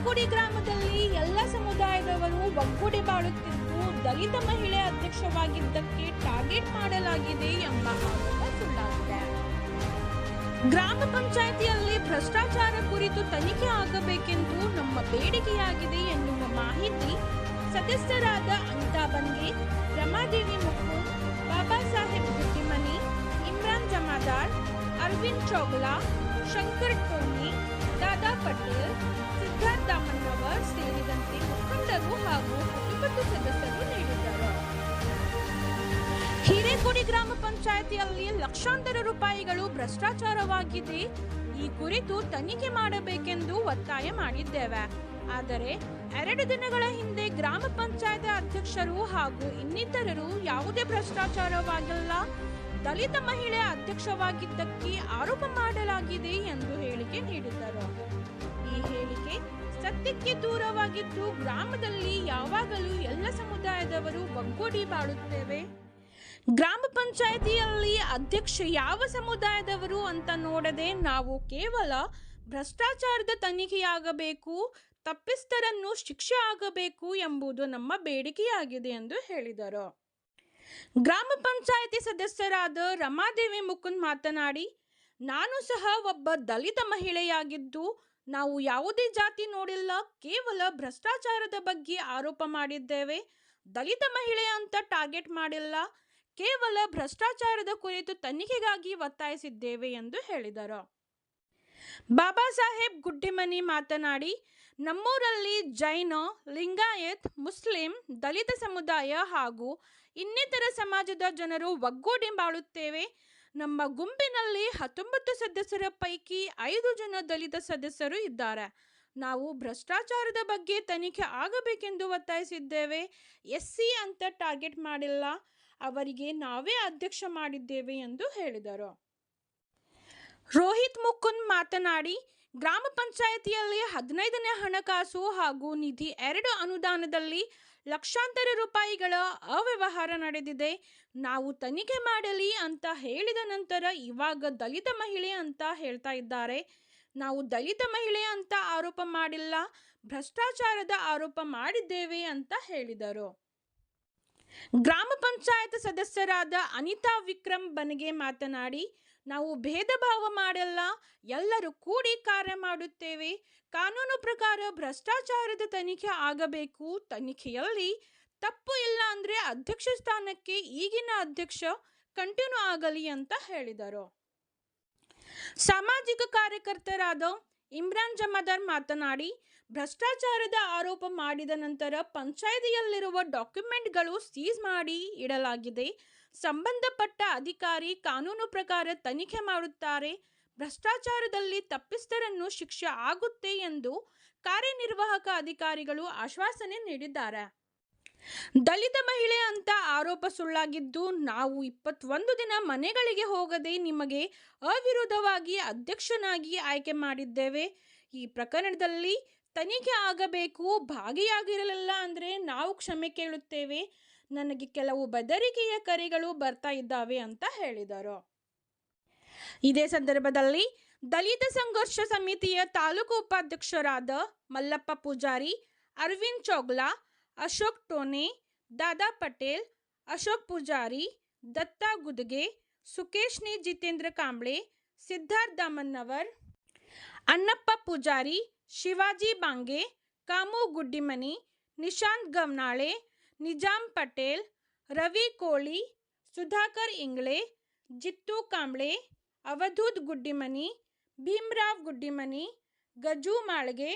ಹಿರೇಕೊಡಿ ಗ್ರಾಮದಲ್ಲಿ ಎಲ್ಲ ಸಮುದಾಯದವರು ಒಗ್ಗೂಡಿ ಬಾಳುತ್ತಿದ್ದು ದಲಿತ ಮಹಿಳೆ ಅಧ್ಯಕ್ಷವಾಗಿದ್ದಕ್ಕೆ ಟಾರ್ಗೆಟ್ ಮಾಡಲಾಗಿದೆ ಎಂಬ ಆರೋಪ ಗ್ರಾಮ ಪಂಚಾಯಿತಿಯಲ್ಲಿ ಭ್ರಷ್ಟಾಚಾರ ಕುರಿತು ತನಿಖೆ ಆಗಬೇಕೆಂದು ನಮ್ಮ ಬೇಡಿಕೆಯಾಗಿದೆ ಎನ್ನುವ ಮಾಹಿತಿ ಸದಸ್ಯರಾದ ಅನಿತಾ ಬನ್ಗೆ ರಮಾದೇವಿ ಮುಕ್ಕು, ಬಾಬಾ ಸಾಹೇಬ್ ಗುಟ್ಟಿಮನಿ ಇಮ್ರಾನ್ ಜಮಾದಾರ್, ಅರವಿಂದ್ ಚೌಗಲಾ, ಶಂಕರ್ ಟೋನಿ ದಾದಾ ಪಟೇಲ್ ದಾಮಣ್ಣವರ್ ಸೇರಿದಂತೆ ಮುಖಂಡರು ಹಾಗೂ ಸದಸ್ಯರು ನೀಡಿದ್ದಾರೆ. ಹಿರೇಕೊಡಿ ಗ್ರಾಮ ಪಂಚಾಯಿತಿಯಲ್ಲಿ ಲಕ್ಷಾಂತರ ರೂಪಾಯಿಗಳು ಭ್ರಷ್ಟಾಚಾರವಾಗಿದೆ. ಈ ಕುರಿತು ತನಿಖೆ ಮಾಡಬೇಕೆಂದು ಒತ್ತಾಯ ಮಾಡಿದ್ದೇವೆ. ಆದರೆ ಎರಡು ದಿನಗಳ ಹಿಂದೆ ಗ್ರಾಮ ಪಂಚಾಯತ್ ಅಧ್ಯಕ್ಷರು ಹಾಗೂ ಇನ್ನಿತರರು ಯಾವುದೇ ಭ್ರಷ್ಟಾಚಾರವಾಗಿಲ್ಲ. ದಲಿತ ಮಹಿಳೆ ಅಧ್ಯಕ್ಷವಾಗಿದ್ದಕ್ಕೆ ಆರೋಪ ಮಾಡಲಾಗಿದೆ ಎಂದು ಹೇಳಿಕೆ ನೀಡಿದ್ದರು. ಈ ಹೇಳಿಕೆ ಸತ್ಯಕ್ಕೆ ದೂರವಾಗಿದ್ದು ಗ್ರಾಮದಲ್ಲಿ ಯಾವಾಗಲೂ ಎಲ್ಲ ಸಮುದಾಯದವರು ಒಗ್ಗೂಡಿ ಬಾಳುತ್ತೇವೆ. ಗ್ರಾಮ ಪಂಚಾಯಿತಿಯಲ್ಲಿ ಅಧ್ಯಕ್ಷ ಯಾವ ಸಮುದಾಯದವರು ಅಂತ ನೋಡದೆ ನಾವು ಕೇವಲ ಭ್ರಷ್ಟಾಚಾರದ ತನಿಖೆಯಾಗಬೇಕು ತಪ್ಪಿಸ್ತರನ್ನು ಶಿಕ್ಷೆ ಆಗಬೇಕು ಎಂಬುದು ನಮ್ಮ ಬೇಡಿಕೆಯಾಗಿದೆ ಎಂದು ಹೇಳಿದರು. ಗ್ರಾಮ ಪಂಚಾಯಿತಿ ಸದಸ್ಯರಾದ ರಮಾದೇವಿ ಮುಕುಂದ್ ಮಾತನಾಡಿ, ನಾನು ಸಹ ಒಬ್ಬ ದಲಿತ ಮಹಿಳೆಯಾಗಿದ್ದು ನಾವು ಯಾವುದೇ ಜಾತಿ ನೋಡಿಲ್ಲ, ಕೇವಲ ಭ್ರಷ್ಟಾಚಾರದ ಬಗ್ಗೆ ಆರೋಪ ಮಾಡಿದ್ದೇವೆ. ದಲಿತ ಮಹಿಳೆ ಅಂತ ಟಾರ್ಗೆಟ್ ಮಾಡಿಲ್ಲ, ಕೇವಲ ಭ್ರಷ್ಟಾಚಾರದ ಕುರಿತು ತನಿಖೆಗಾಗಿ ಒತ್ತಾಯಿಸಿದ್ದೇವೆ ಎಂದು ಹೇಳಿದರು. ಬಾಬಾ ಸಾಹೇಬ್ ಗುಡ್ಡಿಮನಿ ಮಾತನಾಡಿ, ನಮ್ಮೂರಲ್ಲಿ ಜೈನ, ಲಿಂಗಾಯತ್, ಮುಸ್ಲಿಂ, ದಲಿತ ಸಮುದಾಯ ಹಾಗೂ ಇನ್ನಿತರ ಸಮಾಜದ ಜನರು ಒಗ್ಗೂಡಿ ಬಾಳುತ್ತೇವೆ. ನಮ್ಮ ಗುಂಪಿನಲ್ಲಿ ಹತ್ತೊಂಬತ್ತು ಸದಸ್ಯರ ಪೈಕಿ ಐದು ಜನ ದಲಿತ ಸದಸ್ಯರು ಇದ್ದಾರೆ. ನಾವು ಭ್ರಷ್ಟಾಚಾರದ ಬಗ್ಗೆ ತನಿಖೆ ಆಗಬೇಕೆಂದು ಒತ್ತಾಯಿಸಿದ್ದೇವೆ. ಎಸ್ ಸಿ ಅಂತ ಟಾರ್ಗೆಟ್ ಮಾಡಿಲ್ಲ. ಅವರಿಗೆ ನಾವೇ ಅಧ್ಯಕ್ಷ ಮಾಡಿದ್ದೇವೆ ಎಂದು ಹೇಳಿದರು. ರೋಹಿತ್ ಮುಕುಂದ್ ಮಾತನಾಡಿ, ಗ್ರಾಮ ಪಂಚಾಯಿತಿಯಲ್ಲಿ ಹದಿನೈದನೇ ಹಣಕಾಸು ಹಾಗೂ ನಿಧಿ ಎರಡು ಅನುದಾನದಲ್ಲಿ ಲಕ್ಷಾಂತರ ರೂಪಾಯಿಗಳ ಅವ್ಯವಹಾರ ನಡೆದಿದೆ. ನಾವು ತನಿಖೆ ಮಾಡಲಿ ಅಂತ ಹೇಳಿದ ನಂತರ ಇವಾಗ ದಲಿತ ಮಹಿಳೆ ಅಂತ ಹೇಳ್ತಾ ಇದ್ದಾರೆ. ನಾವು ದಲಿತ ಮಹಿಳೆ ಅಂತ ಆರೋಪ ಮಾಡಿಲ್ಲ, ಭ್ರಷ್ಟಾಚಾರದ ಆರೋಪ ಮಾಡಿದ್ದೇವೆ ಅಂತ ಹೇಳಿದರು. ಗ್ರಾಮ ಪಂಚಾಯತ್ ಸದಸ್ಯರಾದ ಅನಿತಾ ವಿಕ್ರಮ್ ಬನಗೆ ಮಾತನಾಡಿ, ನಾವು ಭೇದ ಭಾವ ಮಾಡಲ್ಲ, ಎಲ್ಲರೂ ಕೂಡಿ ಕಾರ್ಯ ಮಾಡುತ್ತೇವೆ. ಕಾನೂನು ಪ್ರಕಾರ ಭ್ರಷ್ಟಾಚಾರದ ತನಿಖೆ ಆಗಬೇಕು, ತನಿಖೆಯಲ್ಲಿ ತಪ್ಪು ಇಲ್ಲ ಅಂದ್ರೆ ಅಧ್ಯಕ್ಷ ಸ್ಥಾನಕ್ಕೆ ಈಗಿನ ಅಧ್ಯಕ್ಷ ಕಂಟಿನ್ಯೂ ಆಗಲಿ ಅಂತ ಹೇಳಿದರು. ಸಾಮಾಜಿಕ ಕಾರ್ಯಕರ್ತರಾದ ಇಮ್ರಾನ್ ಜಮಾದಾರ್ ಮಾತನಾಡಿ, ಭ್ರಷ್ಟಾಚಾರದ ಆರೋಪ ಮಾಡಿದ ನಂತರ ಪಂಚಾಯಿತಿಯಲ್ಲಿರುವ ಡಾಕ್ಯುಮೆಂಟ್ಗಳು ಸೀಸ್ ಮಾಡಿ ಇಡಲಾಗಿದೆ. ಸಂಬಂಧಪಟ್ಟ ಅಧಿಕಾರಿ ಕಾನೂನು ಪ್ರಕಾರ ತನಿಖೆ ಮಾಡುತ್ತಾರೆ. ಭ್ರಷ್ಟಾಚಾರದಲ್ಲಿ ತಪ್ಪಿಸ್ತರನ್ನು ಶಿಕ್ಷೆ ಆಗುತ್ತೆ ಎಂದು ಕಾರ್ಯನಿರ್ವಾಹಕ ಅಧಿಕಾರಿಗಳು ಆಶ್ವಾಸನೆ ನೀಡಿದ್ದಾರೆ. ದಲಿತ ಮಹಿಳೆ ಅಂತ ಆರೋಪ ಸುಳ್ಳಾಗಿದ್ದು ನಾವು ಇಪ್ಪತ್ತೊಂದು ದಿನ ಮನೆಗಳಿಗೆ ಹೋಗದೆ ನಿಮಗೆ ಅವಿರೋಧವಾಗಿ ಅಧ್ಯಕ್ಷನಾಗಿ ಆಯ್ಕೆ ಮಾಡಿದ್ದೇವೆ. ಈ ಪ್ರಕರಣದಲ್ಲಿ ತನಿಖೆ ಆಗಬೇಕು, ಭಾಗಿಯಾಗಿರಲಿಲ್ಲ ಅಂದರೆ ನಾವು ಕ್ಷಮೆ ಕೇಳುತ್ತೇವೆ. ನನಗೆ ಕೆಲವು ಬೆದರಿಕೆಯ ಕರೆಗಳು ಬರ್ತಾ ಇದ್ದಾವೆ ಅಂತ ಹೇಳಿದರು. ಇದೇ ಸಂದರ್ಭದಲ್ಲಿ ದಲಿತ ಸಂಘರ್ಷ ಸಮಿತಿಯ ತಾಲೂಕು ಉಪಾಧ್ಯಕ್ಷರಾದ ಮಲ್ಲಪ್ಪ ಪೂಜಾರಿ, ಅರವಿಂದ್ ಚೌಗ್ಲಾ अशोक टोने, दादा पटेल, अशोक पुजारी, दत्ता गुदगे सुकेशनी जितेंद्र कंबड़े सिद्धार्थ दामनवर, अन्नप्पा पुजारी, शिवाजी बांगे, कामू गुड्डिमनी, निशांत गवनाले निज़ाम पटेल, रवि कोहली, सुधाकर इंगले जित्तू कंबड़े अवधूत गुड्डिमनी, भीमराव गुड्डिमनी, गजू मालगे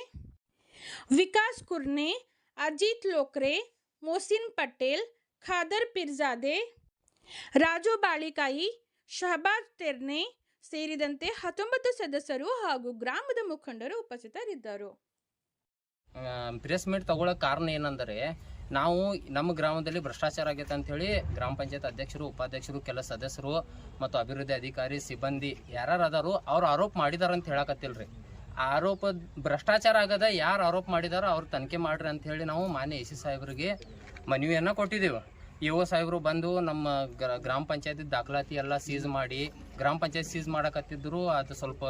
विकास कुर्ने ಅಜಿತ್ ಲೋಕ್ರೆ ಮೋಸಿನ್ ಪಟೇಲ್, ಖಾದರ್ ಪಿರ್ಜಾದೆ, ರಾಜು ಬಾಳಿಕಾಯಿ, ಶಹಬಾಜ್ ತೆರ್ನೆ ಸೇರಿದಂತೆ ಹತ್ತೊಂಬತ್ತು ಸದಸ್ಯರು ಹಾಗೂ ಗ್ರಾಮದ ಮುಖಂಡರು ಉಪಸ್ಥಿತರಿದ್ದರು. ಪ್ರೆಸ್ ಮೀಟ್ ತಗೊಳ್ಳೋಕೆ ಕಾರಣ ಏನಂದರೆ, ನಾವು ನಮ್ಮ ಗ್ರಾಮದಲ್ಲಿ ಭ್ರಷ್ಟಾಚಾರ ಆಗೈತೆ ಅಂಥೇಳಿ ಗ್ರಾಮ ಪಂಚಾಯತ್ ಅಧ್ಯಕ್ಷರು, ಉಪಾಧ್ಯಕ್ಷರು, ಕೆಲ ಸದಸ್ಯರು ಮತ್ತು ಅಭಿವೃದ್ಧಿ ಅಧಿಕಾರಿ, ಸಿಬ್ಬಂದಿ ಯಾರು ಅದಾರು ಅವ್ರು ಆರೋಪ ಮಾಡಿದ್ದಾರೆ ಅಂತ ಹೇಳಕತ್ತಿಲ್ರಿ. ಆರೋಪ ಭ್ರಷ್ಟಾಚಾರ ಆಗದ ಯಾರು ಆರೋಪ ಮಾಡಿದಾರೋ ಅವ್ರು ತನಿಖೆ ಮಾಡ್ರಿ ಅಂತ ಹೇಳಿ ನಾವು ಮಾನ್ಯ ಎ ಸಿ ಸಾಹೇಬ್ರಿಗೆ ಮನವಿಯನ್ನು ಕೊಟ್ಟಿದ್ದೇವೆ ಇಒ ಸಾಹೇಬರು ಬಂದು ನಮ್ಮ ಗ್ರ- ಗ್ರಾಮ ಪಂಚಾಯತಿ ದಾಖಲಾತಿ ಎಲ್ಲ ಸೀಸ್ ಮಾಡಿ, ಗ್ರಾಮ ಪಂಚಾಯತ್ ಸೀಸ್ ಮಾಡಕತ್ತಿದ್ರು, ಅದು ಸ್ವಲ್ಪ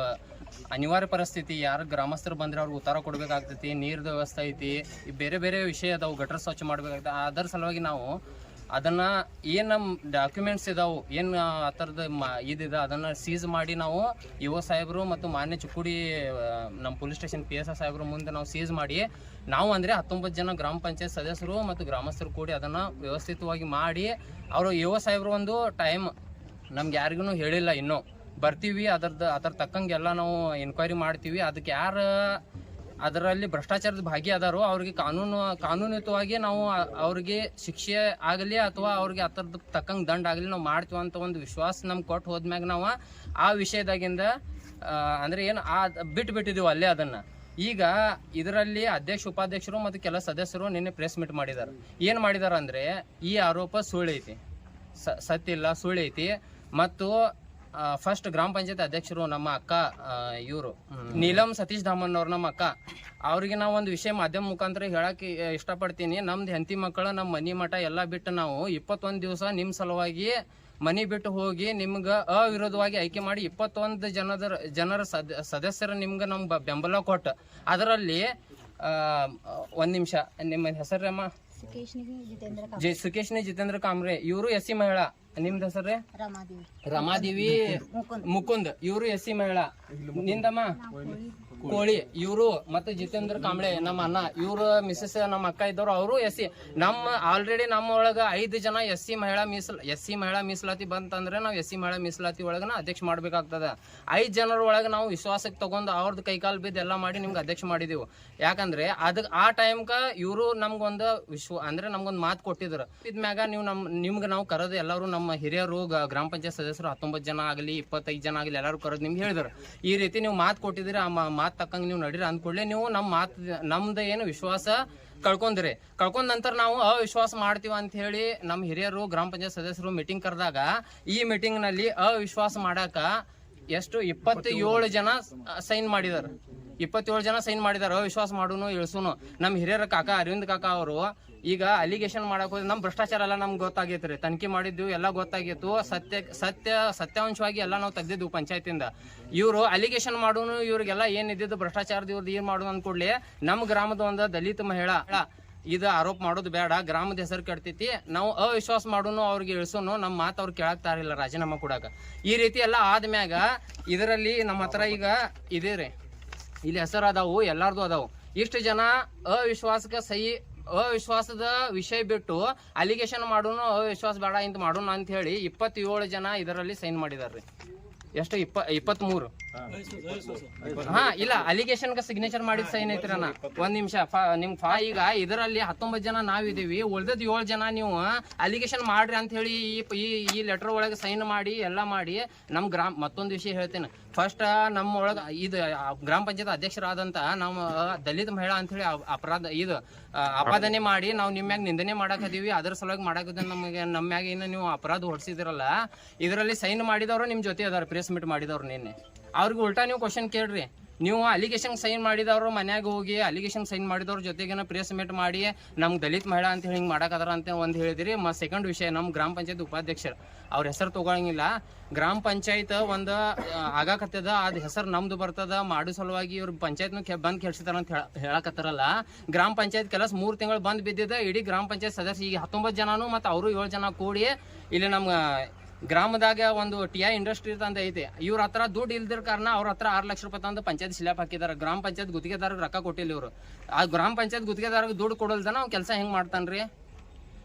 ಅನಿವಾರ್ಯ ಪರಿಸ್ಥಿತಿ. ಯಾರು ಗ್ರಾಮಸ್ಥರು ಬಂದ್ರೆ ಅವ್ರಿಗೆ ಉತ್ತರ ಕೊಡಬೇಕಾಗ್ತೈತಿ, ನೀರ್ದು ವ್ಯವಸ್ಥೆ ಐತಿ ಬೇರೆ ಬೇರೆ ವಿಷಯ ಅದಾವು, ಗಟರ್ ಸ್ವಚ್ಛ ಮಾಡ್ಬೇಕಾಗ್ತದೆ ಅದರ ಸಲುವಾಗಿ ನಾವು ಅದನ್ನ ಏನ್ ನಮ್ಮ ಡಾಕ್ಯುಮೆಂಟ್ಸ್ ಇದಾವು, ಏನ್ ಆ ಥರದ ಇದಿದೆ ಅದನ್ನ ಸೀಸ್ ಮಾಡಿ ನಾವು ಯುವ ಸಾಹೇಬರು ಮತ್ತು ಮಾನ್ಯ ಚುಕ್ಕುಡಿ ನಮ್ಮ ಪೊಲೀಸ್ ಸ್ಟೇಷನ್ ಪಿ ಎಸ್ ಮುಂದೆ ನಾವು ಸೀಸ್ ಮಾಡಿ, ನಾವು ಅಂದ್ರೆ ಹತ್ತೊಂಬತ್ತು ಜನ ಗ್ರಾಮ ಪಂಚಾಯತ್ ಸದಸ್ಯರು ಮತ್ತು ಗ್ರಾಮಸ್ಥರು ಕೂಡಿ ಅದನ್ನ ವ್ಯವಸ್ಥಿತವಾಗಿ ಮಾಡಿ, ಅವರು ಯುವ ಸಾಹೇಬರು ಒಂದು ಟೈಮ್ ನಮ್ಗೆ ಯಾರಿಗೂ ಹೇಳಿಲ್ಲ ಇನ್ನೂ. ಬರ್ತೀವಿ ಅದರದ್ದು ಅದ್ರ ತಕ್ಕಂಗೆಲ್ಲ ನಾವು ಎನ್ಕ್ವೈರಿ ಮಾಡ್ತೀವಿ ಅದಕ್ಕೆ ಯಾರು ಅದರಲ್ಲಿ ಭ್ರಷ್ಟಾಚಾರದ ಭಾಗಿ ಅದಾರು ಅವ್ರಿಗೆ ಕಾನೂನು, ಕಾನೂನಿತವಾಗಿ ನಾವು ಆ- ಅವ್ರಿಗೆ ಶಿಕ್ಷೆ ಆಗಲಿ ಅಥವಾ ಅವ್ರಿಗೆ ಅದರದ ತಕ್ಕಂಗೆ ದಂಡ ಆಗಲಿ ನಾವು ಮಾಡ್ತೀವಿ ಅಂತ ಒಂದು ವಿಶ್ವಾಸ ನಮ್ಗೆ ಕೊಟ್ಟು ಹೋದ್ಮ್ಯಾಗ ನಾವು ಆ ವಿಷಯದಾಗಿಂದ ಅಂದರೆ ಏನು, ಆ ಬಿಟ್ಟು ಬಿಟ್ಟಿದ್ದೀವಿ ಅಲ್ಲೇ ಅದನ್ನ. ಈಗ ಇದರಲ್ಲಿ ಅಧ್ಯಕ್ಷ, ಉಪಾಧ್ಯಕ್ಷರು ಮತ್ತು ಕೆಲ ಸದಸ್ಯರು ನಿನ್ನೆ ಪ್ರೆಸ್ ಮೀಟ್ ಮಾಡಿದ್ದಾರೆ ಏನು ಮಾಡಿದಾರ ಅಂದ್ರೆ ಈ ಆರೋಪ ಸುಳ್ಳೈತಿ ಸ ಸತ್ತಿಲ್ಲ ಸುಳ್ಳೈತಿ ಮತ್ತು ಫಸ್ಟ್ ಗ್ರಾಮ ಪಂಚಾಯತ್ ಅಧ್ಯಕ್ಷರು ನಮ್ಮ ಅಕ್ಕ ಇವರು. ನೀಲಂ ಸತೀಶ್ ಧಾಮನ್ ಅವ್ರು ನಮ್ಮ ಅಕ್ಕ. ಅವ್ರಿಗೆ ನಾವು ಒಂದು ವಿಷಯ ಮಾಧ್ಯಮ ಮುಖಾಂತರ ಹೇಳಕ್ಕೆ ಇಷ್ಟಪಡ್ತೀನಿ. ನಮ್ದು ಹೆಂತಿ ಮಕ್ಕಳು ನಮ್ಮ ಮನೆ ಮಠ ಎಲ್ಲ ಬಿಟ್ಟು ನಾವು ಇಪ್ಪತ್ತೊಂದು ದಿವಸ ನಿಮ್ಮ ಸಲುವಾಗಿ ಮನಿ ಬಿಟ್ಟು ಹೋಗಿ ನಿಮ್ಗೆ ಅವಿರೋಧವಾಗಿ ಆಯ್ಕೆ ಮಾಡಿ ಇಪ್ಪತ್ತೊಂದು ಜನದ, ಜನರ ಸದ, ಸದಸ್ಯರ ನಿಮ್ಗೆ ನಮ್ಗೆ ಬೆಂಬಲ ಕೊಟ್ಟು. ಅದರಲ್ಲಿ ಒಂದು ನಿಮಿಷ. ನಿಮ್ಮ ಹೆಸರಮ್ಮ ಜೆ ಸುಕೇಶ್ನಿ ಜಿತೇಂದ್ರ ಕಾಮ್ರೆ. ಇವರು ಎಸ್ ಸಿ ಮಹಿಳಾ. ನಿಮ್ದು ಹೆಸರೇ ರಮಾದೇವಿ. ರಮಾದೇವಿ ಮುಕುಂದ್. ಇವರು ಎಸ್ ಸಿ ಮಹಿಳಾ ನಿಂದಮ್ಮ? ಕೋಳಿ, ಇವರು ಮತ್ತೆ ಜಿತೇಂದ್ರ ಕಾಂಬ್ಳೆ, ನಮ್ಮ ಅಣ್ಣ, ಇವರು ಮಿಸಸ್ ನಮ್ಮ ಅಕ್ಕ ಇದ್ದವ್ರು, ಅವರು ಎಸ್ ಸಿ ನಮ್ಮ ಆಲ್ರೆಡಿ ನಮ್ಮ ಒಳಗ ಐದು ಜನ ಎಸ್ ಸಿ ಮಹಿಳಾ ಮೀಸಲ್ ಎಸ್ ಸಿ ಮಹಿಳಾ ಮೀಸಲಾತಿ ಬಂತಂದ್ರೆ ನಾವು ಎಸ್ ಸಿ ಮಹಿಳಾ ಮೀಸಲಾತಿ ಒಳಗನ ಅಧ್ಯಕ್ಷ ಮಾಡ್ಬೇಕಾಗ್ತದ. ಐದು ಜನರ ಒಳಗೆ ನಾವು ವಿಶ್ವಾಸಕ್ಕೆ ತಗೊಂಡು ಅವ್ರದ್ದು ಕೈಕಾಲು ಬಿದ್ದು ಎಲ್ಲ ಮಾಡಿ ನಿಮ್ಗೆ ಅಧ್ಯಕ್ಷ ಮಾಡಿದೆವು. ಯಾಕಂದ್ರೆ ಅದಕ್ಕೆ ಆ ಟೈಮ್ಕ ಇವರು ನಮ್ಗೊಂದು ವಿಶ್ವ, ಅಂದ್ರೆ ನಮ್ಗೊಂದು ಮಾತು ಕೊಟ್ಟಿದ್ರು. ಇದ್ಮ್ಯಾಗ ನೀವು ನಮ್, ನಿಮ್ಗೆ ನಾವು ಕರೆದು ಎಲ್ಲರೂ ನಮ್ಮ ಹಿರಿಯರು ಗ್ರಾಮ ಪಂಚಾಯತ್ ಸದಸ್ಯರು ಹತ್ತೊಂಬತ್ತು ಜನ ಆಗಲಿ, ಇಪ್ಪತ್ತೈದು ಜನ ಆಗಲಿ ಎಲ್ಲರೂ ಕರೆದು ನಿಮ್ಗೆ ಹೇಳಿದ್ರು. ಈ ರೀತಿ ನೀವು ಮಾತು ಕೊಟ್ಟಿದ್ದೀರಿ ಆ ಮಾತು ತಕ್ಕಂಗೆ ನೀವು ನಡೀರಿ ಅಂದ್ಕೊಳ್ಳಿ. ನೀವು ನಮ್ಮ ಮಾತು ನಮ್ದು ಏನು ವಿಶ್ವಾಸ ಕಳ್ಕೊಂಡ್ರಿ. ಕಳ್ಕೊಂಡ್ ನಂತರ ನಾವು ಅವಿಶ್ವಾಸ ಮಾಡ್ತೀವಿ ಅಂತ ಹೇಳಿ ನಮ್ಮ ಹಿರಿಯರು, ಗ್ರಾಮ ಪಂಚಾಯತ್ ಸದಸ್ಯರು ಮೀಟಿಂಗ್ ಕರೆದಾಗ ಈ ಮೀಟಿಂಗ್ನಲ್ಲಿ ಅವಿಶ್ವಾಸ ಮಾಡಾಕ ಎಷ್ಟು? ಇಪ್ಪತ್ತೇಳು ಜನ ಸೈನ್ ಮಾಡಿದಾರ. ಇಪ್ಪತ್ತೇಳು ಜನ ಸೈನ್ ಮಾಡಿದಾರೆ. ವಿಶ್ವಾಸ ಮಾಡುನು, ಇಳಿಸುನು. ನಮ್ಮ ಹಿರಿಯರ ಕಾಕ ಅರವಿಂದ್ ಕಾಕ ಅವರು ಈಗ ಅಲಿಗೇಷನ್ ಮಾಡಕ್ ಹೋದ್ರೆ ನಮ್ಮ ಭ್ರಷ್ಟಾಚಾರ ಎಲ್ಲ ನಮ್ಗೆ ಗೊತ್ತಾಗೈತೆ ರೀ. ತನಿಖೆ ಮಾಡಿದ್ವಿ ಎಲ್ಲ ಗೊತ್ತಾಗಿತ್ತು ಸತ್ಯ ಸತ್ಯ, ಸತ್ಯಾಂಶವಾಗಿ ಎಲ್ಲ ನಾವು ತೆಗ್ದಿದ್ವು ಪಂಚಾಯತಿಂದ. ಇವರು ಅಲಿಗೇಷನ್ ಮಾಡೋನು, ಇವ್ರಿಗೆಲ್ಲ ಏನು ಇದ್ದಿದ್ದು? ಭ್ರಷ್ಟಾಚಾರದ ಇವ್ರದ್ದು ಏನು ಮಾಡೋದು ಅಂದ್ಕೊಡ್ಲಿ? ನಮ್ಮ ಗ್ರಾಮದ ಒಂದು ದಲಿತ ಮಹಿಳಾ ಇದು ಆರೋಪ ಮಾಡೋದು ಬೇಡ, ಗ್ರಾಮದ ಹೆಸರು ಕೆಡ್ತೈತಿ. ನಾವು ಅವಿಶ್ವಾಸ ಮಾಡೋನು, ಅವ್ರಿಗೆ ಇಳಿಸೋನು ನಮ್ಮ ಮಾತು ಅವ್ರು ಕೇಳಕ್ತಾರಿಲ್ಲ ರಾಜೀನಾಮೆ ಕೊಡಾಕ. ಈ ರೀತಿ ಎಲ್ಲ ಆದ್ಮ್ಯಾಗ ಇದರಲ್ಲಿ ನಮ್ಮ ಹತ್ರ ಈಗ ಇದೆ ರೀ. ಇಲ್ಲಿ ಹೆಸರು ಅದಾವು ಎಲ್ಲಾರ್ದು ಅದಾವು. ಇಷ್ಟು ಜನ ಅವಿಶ್ವಾಸಕ್ಕೆ ಸಹಿ, ಅವಿಶ್ವಾಸದ ವಿಷಯ ಬಿಟ್ಟು ಅಲಿಗೇಷನ್ ಮಾಡೋನು, ಅವಿಶ್ವಾಸ ಬೇಡ ಇಂತ ಮಾಡೋಣ ಅಂತ ಹೇಳಿ ಇಪ್ಪತ್ತೇಳು ಜನ ಇದರಲ್ಲಿ ಸೈನ್ ಮಾಡಿದಾರ್ರಿ. ಎಷ್ಟು, ಇಪ್ಪ, ಇಪ್ಪತ್ಮೂರು. ಹಾ, ಇಲ್ಲ ಅಲಿಗೇಷನ್ ಸಿಗ್ನೇಚರ್ ಮಾಡಿದ ಸೈನ್ ಐತ್ರಣ್ಣ ಒಂದ್ ನಿಮಿಷ ನಿಮ್ ಫಾ, ಈಗ ಇದರಲ್ಲಿ ಹತ್ತೊಂಬತ್ತು ಜನ ನಾವಿದೀವಿ, ಉಳ್ದದ್ ಏಳು ಜನ ನೀವು ಅಲಿಗೇಷನ್ ಮಾಡ್ರಿ ಅಂತ ಹೇಳಿ ಈ ಈ ಲೆಟರ್ ಒಳಗೆ ಸೈನ್ ಮಾಡಿ, ಎಲ್ಲ ಮಾಡಿ, ನಮ್ ಗ್ರಾಮ, ಮತ್ತೊಂದು ವಿಷಯ ಹೇಳ್ತೇನೆ. ಫಸ್ಟ್ ನಮ್ಮ ಒಳಗ, ಇದು ಗ್ರಾಮ ಪಂಚಾಯತ್ ಅಧ್ಯಕ್ಷರಾದಂತ ನಾವು ದಲಿತ ಮಹಿಳಾ ಅಂತ ಹೇಳಿ ಅಪರಾಧ, ಇದು ಅಪಾದನೆ ಮಾಡಿ ನಾವು ಮ್ಯಾಗ ನಿಂದನೆ ಮಾಡಾಕದೀವಿ ಅದ್ರ ಸಲುವಾಗಿ ಮಾಡಾಕದ ನಮಗೆ ನಮ್ಮ ಮ್ಯಾಗ ಇನ್ನು ನೀವು ಅಪರಾಧ ಹೊಡ್ಸಿದಿರಲ್ಲ, ಇದರಲ್ಲಿ ಸೈನ್ ಮಾಡಿದವರು ನಿಮ್ ಜೊತೆ ಅದಾರ ಪ್ರೆಸ್ ಮೀಟ್ ಮಾಡಿದವ್ರು ನಿನ್ನೆ. ಅವ್ರಿಗೆ ಉಲ್ಟಾ ನೀವು ಕ್ವಶನ್ ಕೇಳ್ರಿ. ನೀವು ಅಲಿಗೇಷನ್ ಸೈನ್ ಮಾಡಿದವರು ಮನ್ಯಾಗ ಹೋಗಿ ಅಲಿಗೇಷನ್ ಸೈನ್ ಮಾಡಿದವ್ರ ಜೊತೆಗೇನ ಪ್ರೆಸ್ ಮೀಟ್ ಮಾಡಿ, ನಮ್ಗೆ ದಲಿತ ಮಹಿಳಾ ಅಂತ ಹೇಳಿ ಹಿಂಗೆ ಮಾಡಕದಾರ ಅಂತ ಒಂದು ಹೇಳಿದಿರಿ. ಮ ಸೆಕೆಂಡ್ ವಿಷಯ ನಮ್ಮ ಗ್ರಾಮ ಪಂಚಾಯತ್ ಉಪಾಧ್ಯಕ್ಷರು, ಅವ್ರ ಹೆಸರು ತೊಗೊಳಂಗಿಲ್ಲ. ಗ್ರಾಮ ಪಂಚಾಯತ್ ಒಂದು ಆಗಾಕತ್ತದ, ಅದು ಹೆಸರು ನಮ್ದು ಬರ್ತದ, ಮಾಡೋ ಸಲುವಾಗಿ ಇವ್ರು ಪಂಚಾಯತ್ನು ಕೆ, ಬಂದ್ ಕೆಡ್ಸಿದಾರ ಅಂತ ಹೇಳ, ಹೇಳಕತ್ತಾರಲ್ಲ. ಗ್ರಾಮ ಪಂಚಾಯತ್ ಕೆಲಸ ಮೂರು ತಿಂಗಳು ಬಂದು ಬಿದ್ದಿದೆ, ಇಡೀ ಗ್ರಾಮ ಪಂಚಾಯತ್ ಸದಸ್ಯ ಈಗ ಹತ್ತೊಂಬತ್ತು ಜನನು ಮತ್ತು ಅವರು ಏಳು ಜನ ಕೂಡಿ, ಇಲ್ಲಿ ನಮ್ಮ ಗ್ರಾಮದಾಗ ಒಂದು ಟಿ ಐ ಇಂಡಸ್ಟ್ರಿ ಅಂತ ಐತಿ. ಇವ್ರ ಹತ್ರ ದುಡ್ಡು ಇಲ್ದಿರ ಕಾರಣ ಅವ್ರ ಹತ್ರ ಆರು ಲಕ್ಷ ರೂಪಾಯಿ ತಂದು ಪಂಚಾಯತ್ ಶಿಲಾಪ್ ಹಾಕಿದಾರೆ. ಗ್ರಾಮ ಪಂಚಾಯತ್ ಗುತ್ತಿಗೆದಾರ ರೊಕ್ಕ ಕೊಟ್ಟಿಲ್ಲ ಇವರು. ಆ ಗ್ರಾಮ ಪಂಚಾಯತ್ ಗುತ್ತಿಗೆದಾರ ದುಡ್ಡು ಕೊಡಲ್ದನ ಅವ್ನು ಕೆಲಸ ಹೆಂಗ್ ಮಾಡ್ತಾನ್ರಿ?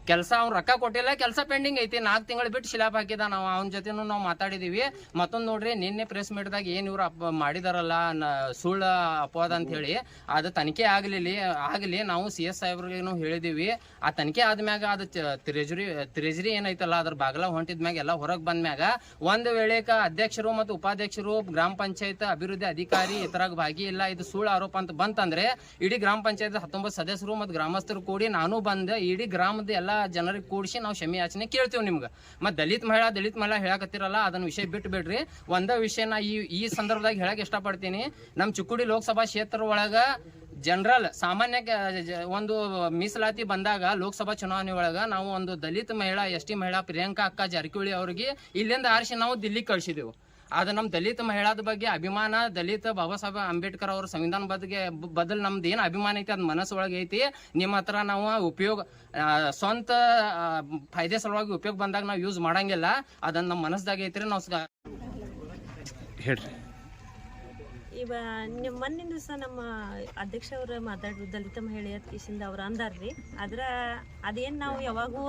ಕೆಲಸ ಅವ್ನು ರೊಕ್ಕ ಕೊಟ್ಟಿಲ್ಲ, ಕೆಲಸ ಪೆಂಡಿಂಗ್ ಐತಿ. ನಾಲ್ಕು ತಿಂಗಳು ಬಿಟ್ಟು ಶಿಲಾಪ್ ಹಾಕಿದ ನಾವು, ಅವನ ಜೊತೆನೂ ನಾವು ಮಾತಾಡಿದೀವಿ. ಮತ್ತೊಂದು ನೋಡ್ರಿ, ನಿನ್ನೆ ಪ್ರೆಸ್ ಮೀಟ್ದಾಗ ಏನು ಇವ್ರು ಮಾಡಿದಾರಲ್ಲ ಸುಳ್ಳ ಅಪವಾದ ಅಂತ ಹೇಳಿ ಅದು ತನಿಖೆ ಆಗಲಿಲ್ಲ, ಆಗಲಿ ನಾವು ಸಿ ಎಸ್ ಸಾಹೇಬ್ರಿಗೇನು ಹೇಳಿದೀವಿ. ಆ ತನಿಖೆ ಆದ್ಮ್ಯಾಗ ಅದು ಟ್ರೆಜರಿ ಟ್ರೆಜರಿ ಏನೈತಲ್ಲ, ಅದ್ರ ಬಾಗಲ ಹೊಂಟಿದ್ಮ್ಯಾಗ ಎಲ್ಲ ಹೊರಗೆ ಬಂದ್ಮ್ಯಾಗ ಒಂದು ವೇಳೆಕ ಅಧ್ಯಕ್ಷರು ಮತ್ತು ಉಪಾಧ್ಯಕ್ಷರು, ಗ್ರಾಮ ಪಂಚಾಯತ್ ಅಭಿವೃದ್ಧಿ ಅಧಿಕಾರಿ ಇತರಾಗ ಭಾಗಿ ಇಲ್ಲ, ಇದು ಸುಳ್ಳು ಆರೋಪ ಅಂತ ಬಂತಂದ್ರೆ, ಇಡೀ ಗ್ರಾಮ ಪಂಚಾಯತ್ ಹತ್ತೊಂಬತ್ತು ಸದಸ್ಯರು ಮತ್ತು ಗ್ರಾಮಸ್ಥರು ಕೂಡಿ ನಾನು ಬಂದು, ಇಡೀ ಗ್ರಾಮದ ಎಲ್ಲ ಜನರಿಗೆ ಕೂಡಿಸಿ ನಾವು ಕ್ಷಮೆ ಯಾಚನೆ ಕೇಳ್ತೀವಿ ನಿಮ್ಗೆ. ಮತ್ತು ದಲಿತ ಮಹಿಳಾ ದಲಿತ ಮಹಿಳಾ ಹೇಳಕತ್ತಿರಲ್ಲ, ಅದನ್ನ ವಿಷಯ ಬಿಟ್ಟು ಬಿಡ್ರಿ ಒಂದ ವಿಷಯ ನಾ ಈ ಈ ಸಂದರ್ಭದಾಗ ಹೇಳಕ್ ಇಷ್ಟಪಡ್ತೀನಿ. ನಮ್ಮ ಚಿಕ್ಕುಡಿ ಲೋಕಸಭಾ ಕ್ಷೇತ್ರ ಒಳಗ ಜನರಲ್ ಸಾಮಾನ್ಯ ಒಂದು ಮೀಸಲಾತಿ ಬಂದಾಗ ಲೋಕಸಭಾ ಚುನಾವಣೆ ಒಳಗ ನಾವು ಒಂದು ದಲಿತ ಮಹಿಳಾ, ಎಸ್ ಟಿ ಮಹಿಳಾ ಪ್ರಿಯಾಂಕಾ ಅಕ್ಕ ಜಾರಕಿಹೊಳಿ ಅವ್ರಿಗೆ ಇಲ್ಲಿಂದ ಆರಿಸಿ ನಾವು ದಿಲ್ಲಿ ಕಳಿಸಿದೆವು. ಆದ್ರೆ ನಮ್ಮ ದಲಿತ ಮಹಿಳಾದ ಬಗ್ಗೆ ಅಭಿಮಾನ, ದಲಿತ ಬಾಬಾ ಸಾಹೇಬ್ ಅಂಬೇಡ್ಕರ್ ಅವ್ರ ಸಂವಿಧಾನ ಬಗ್ಗೆ ಬದಲು ನಮ್ದು ಏನು ಅಭಿಮಾನ ಐತಿ ಅದು ಮನಸ್ಸೊಳಗೆ ಐತಿ. ನಿಮ್ಮ ಹತ್ರ ನಾವು ಉಪಯೋಗ ಸ್ವಂತ ಫಾಯ್ದೆ ಸಲುವಾಗಿ ಉಪಯೋಗ ಬಂದಾಗ ನಾವು ಯೂಸ್ ಮಾಡಂಗಿಲ್ಲ. ಅದನ್ನ ನಮ್ಮ ಮನಸ್ದಾಗ ಐತ್ರಿ ನಾವು ಹೇಳ್ರಿ. ಇವ ನಿಮ್ಮ ಮೊನ್ನೆ ದಿವಸ ನಮ್ಮ ಅಧ್ಯಕ್ಷ ಅವ್ರ ಮಾತಾಡಿದ್ರು ದಲಿತ ಮಹಿಳೆಯ ಕಿಶಿಂದ ಅವ್ರು ಅಂದಾರ್ರಿ ಆದ್ರ ಅದೇನ್ ನಾವು ಯಾವಾಗೂ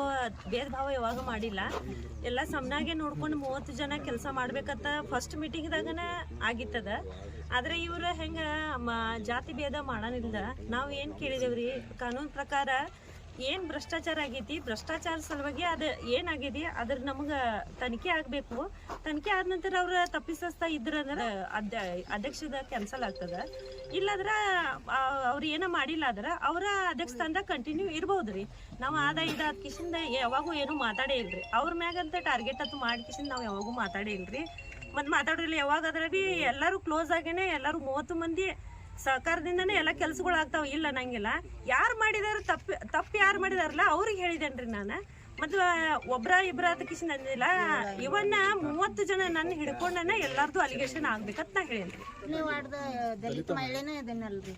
ಭೇದ ಭಾವ ಯಾವಾಗ ಮಾಡಿಲ್ಲ. ಎಲ್ಲ ಸಮನಾಗೆ ನೋಡ್ಕೊಂಡು ಮೂವತ್ತು ಜನ ಕೆಲಸ ಮಾಡ್ಬೇಕಂತ ಫಸ್ಟ್ ಮೀಟಿಂಗ್ದಾಗನ ಆಗಿತ್ತದ. ಆದ್ರೆ ಇವ್ರ ಹೆಂಗ ಜಾತಿ ಭೇದ ಮಾಡನಿಲ್ಲ ನಾವು ಏನ್ ಕೇಳಿದೇವ್ರಿ? ಕಾನೂನು ಪ್ರಕಾರ ಏನ್ ಭ್ರಷ್ಟಾಚಾರ ಆಗೈತಿ? ಭ್ರಷ್ಟಾಚಾರ ಸಲುವಾಗಿ ಅದು ಏನಾಗಿದೆ ಅದ್ರ ನಮಗೆ ತನಿಖೆ ಆಗಬೇಕು. ತನಿಖೆ ಆದ ನಂತರ ಅವ್ರ ತಪ್ಪಿಸ್ತಾ ಇದ್ರಂದ್ರೆ ಅಧ್ಯ ಅಧ್ಯಕ್ಷದ ಕ್ಯಾನ್ಸಲ್ ಆಗ್ತದ. ಇಲ್ಲಾದ್ರೆ ಅವ್ರು ಏನೋ ಮಾಡಿಲ್ಲ ಆದ್ರ ಅವರ ಅಧ್ಯಕ್ಷ ತಂದ ಕಂಟಿನ್ಯೂ ರೀ. ನಾವು ಆದ ಇದ ಕಿಶಿಂದ ಯಾವಾಗೂ ಏನು ಮಾತಾಡೇ ಇಲ್ರಿ. ಅವ್ರ ಮ್ಯಾಗಂತ ಟಾರ್ಗೆಟ್ ಅದು ಮಾಡಿ ಕಿಶಿಂದ ನಾವು ಯಾವಾಗೂ ಮಾತಾಡೇ ಇಲ್ರಿ. ಮತ್ ಮಾತಾಡಿರ್ಲಿ ಯಾವಾಗ ಅದ್ರ ಬಿ ಎಲ್ಲಾರು ಕ್ಲೋಸ್ ಆಗೇನೆ, ಎಲ್ಲರೂ ಮೂವತ್ತು ಮಂದಿ ಸಹಕಾರದಿಂದನೇ ಎಲ್ಲ ಕೆಲ್ಸಗಳು ಆಗ್ತಾವ. ಇಲ್ಲ ನಂಗಿಲ್ಲ. ಯಾರು ಮಾಡಿದಾರ ತಪ್ಪು ತಪ್ಪು ಯಾರು ಮಾಡಿದಾರಲ್ಲ ಅವ್ರಿಗೆ ಹೇಳಿದೇನ್ರಿ ನಾನು. ಮತ್ತು ಒಬ್ರ ಇಬ್ರ ಅದಕ್ಕಿಸಿ ನಂದಿಲ್ಲ. ಇವನ್ನ ಮೂವತ್ತು ಜನ ನನ್ನ ಹಿಡ್ಕೊಂಡನ ಎಲ್ಲಾರ್ದು ಅಲಿಗೇಷನ್ ಆಗ್ಬೇಕಂತ ನಾ ಹೇಳಿ ನೀವು ಆಡ್ದ ದಲಿತ ಮಹಿಳೆನೇ ಇದನ್ನಲ್ರಿ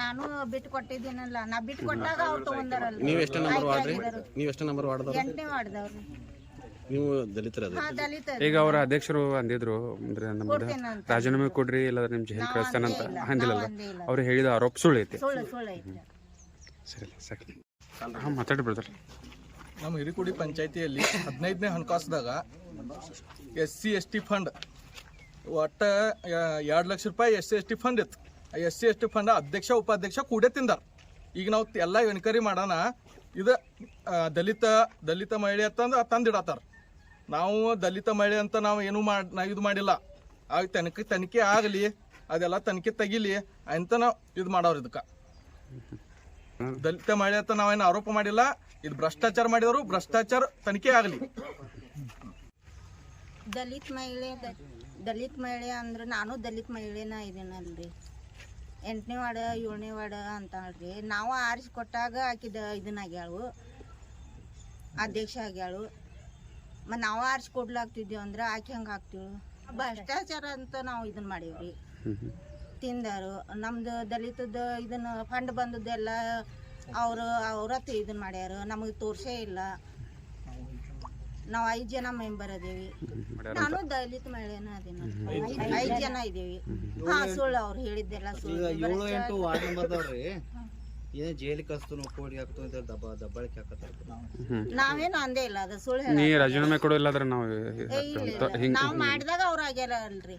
ನಾನು ಬಿಟ್ಟು ಕೊಟ್ಟಿದ್ದೀನಲ್ಲ ನಾ ಬಿಟ್ಟು ಕೊಟ್ಟಾಗ ಅವ್ರು ತಗೊಂಡಾರಲ್ಲ ನೀವು ಎಷ್ಟು ನಂಬರ್ ವಾರ್ಡ್ರಿ? ನೀವು ಎಷ್ಟು ನಂಬರ್ ವಾರ್ಡ್ದವ್ರು ಎಂಟನೇ ವಾರ್ಡ್ದವ್ರಿ ನೀವು ದಲಿತರ ಹಾ ದಲಿತ ಈಗ ಅವರ ಅಧ್ಯಕ್ಷರು ಅಂದಿದ್ರು ಅಂದ್ರೆ ನಮ್ದು ರಾಜೀನಾಮೆ ಕೊಡ್ರಿ ಇಲ್ಲ ನಿಮ್ ಜೈಲ್ ಕಳಿಸ್ತಾನಂತ ಹಂಗಿಲ್ಲ ಇಲ್ಲ, ಅಂದಿಲ್ಲಲ್ಲ? ನಾವ್ ಅಂದೇ ಇಲ್ಲ. ಅವ್ರು ಹೇಳಿದ ಆರೋಪ ಸುಳ್ಳು ಐತಿ. ಸುಳ್ಳು ಸುಳ್ಳು ಐತೆ. ಸರಿ ಸಾಕಿ ಹಾಂ ಮಾತಾಡಿ ಬ್ರದರ್ ನಮ್ಮ ಹಿರಿಕುಡಿ ಪಂಚಾಯತಿಯಲ್ಲಿ ಹದಿನೈದನೇ ಹಣಕಾಸುದಾಗ S C S T fund ಒಟ್ಟ ಎರಡು ಲಕ್ಷ ರೂಪಾಯಿ S C S T fund ಇತ್ತು. S C S T fund ಅಧ್ಯಕ್ಷ ಉಪಾಧ್ಯಕ್ಷ ಕೂಡೇ ತಿಂದಾರ. ಈಗ ನಾವು ಎಲ್ಲ ಎನ್ಕ್ವೈರಿ ಮಾಡೋಣ ಇದು ಆ, ದಲಿತ ದಲಿತ ಮಹಿಳೆ ಅಂತಂದು ತಂದಿಡತ್ತಾರ ನಾವು ದಲಿತ ಮಹಿಳೆ ಅಂತ ನಾವು ಏನು ಮಾಡಿ ಇದು ಮಾಡಿಲ್ಲ. ಆಗ ತನಿಖೆ ತನಿಖೆ ಆಗಲಿ, ಅದೆಲ್ಲ ತನಿಖೆ ತೆಗಿಲಿ, ಅಂತ ನಾವು ಇದು ಮಾಡೋರು ಇದಕ್ಕೆ. ದಲಿತ ಮಹಿಳೆ ಅಂತ ನಾವೇನು ಆರೋಪ ಮಾಡಿಲ್ಲ, ಇದು ಭ್ರಷ್ಟಾಚಾರ ಮಾಡಿದವರು ಭ್ರಷ್ಟಾಚಾರ ತನಿಖೆ ಆಗಲಿ. ದಲಿತ ಮಹಿಳೆ ದಲಿತ ಮಹಿಳೆ ಅಂದ್ರೆ ನಾನು ದಲಿತ ಮಹಿಳೆನ ಇದೀನಲ್ರಿ. ಎಂಟನೇ ವಾಡ ಏಳನೇ ವಾಡ ಅಂತ ಹೇಳ್ರಿ ನಾವು ಆರಿಸಿ ಕೊಟ್ಟಾಗ ಆಕಿದ ಇದನ್ನಾಗ್ಯಾಳು ಅಧ್ಯಕ್ಷ ಆಗ್ಯಾಳು. ಮತ್ತು ನಾವು ಆರಿಸಿ ಕೊಡ್ಲಾಗ್ತಿದ್ದೀವಿ ಅಂದ್ರೆ ಆಕೆ ಹಂಗೆ ಹಾಕ್ತೀವಿ. ಭ್ರಷ್ಟಾಚಾರ ಅಂತ ನಾವು ಇದನ್ನ ಮಾಡೀವ್ರಿ. ತಿಂದಾರು ನಮ್ದು ದಲಿತದ ಇದನ್ನ ಫಂಡ್ ಬಂದದ್ದೆಲ್ಲ ಅವರು ಅವ್ರ ಇದನ್ನ ಮಾಡ್ಯಾರ. ನಮಗೆ ತೋರ್ಸೇ ಇಲ್ಲ. ನಾವು ಐದು ಜನ ಮೆಂಬರ್ ಅದೇವಿ. ನಾನು ದಲಿತ ಮಹಿಳೆನ ಅದೇನ. ಐದು ಜನ ಇದೀವಿ. ಹಾ ಸುಳ್ಳು ಅವ್ರು ಹೇಳಿದ್ದೆಲ್ಲ ಸುಳ್ಳು. ಏನ್ ಜೈಲಿಗೆ ಕಸ್ತು ಕೊಡಿ ಹಾಕ್ತು ಅಂತ ದಬ್ಬ ದಬ್ಬಾಳಿಕೆ ಹಾಕತ್ತಾರ. ನಾವೇನು ಅಂದೇ ಇಲ್ಲ ಅದು ಸುಳ್ಳು ನೀ ಹೇಳ ರಾಜೀನಾಮೆ ಕೊಡೋ ಇಲ್ಲಾದ್ರೆ ನಾವು ಹಿಂಗೆ ನಾವು ಮಾಡಿದಾಗ ಅವ್ರು ಆಗ್ಯಾರ ಅಲ್ರಿ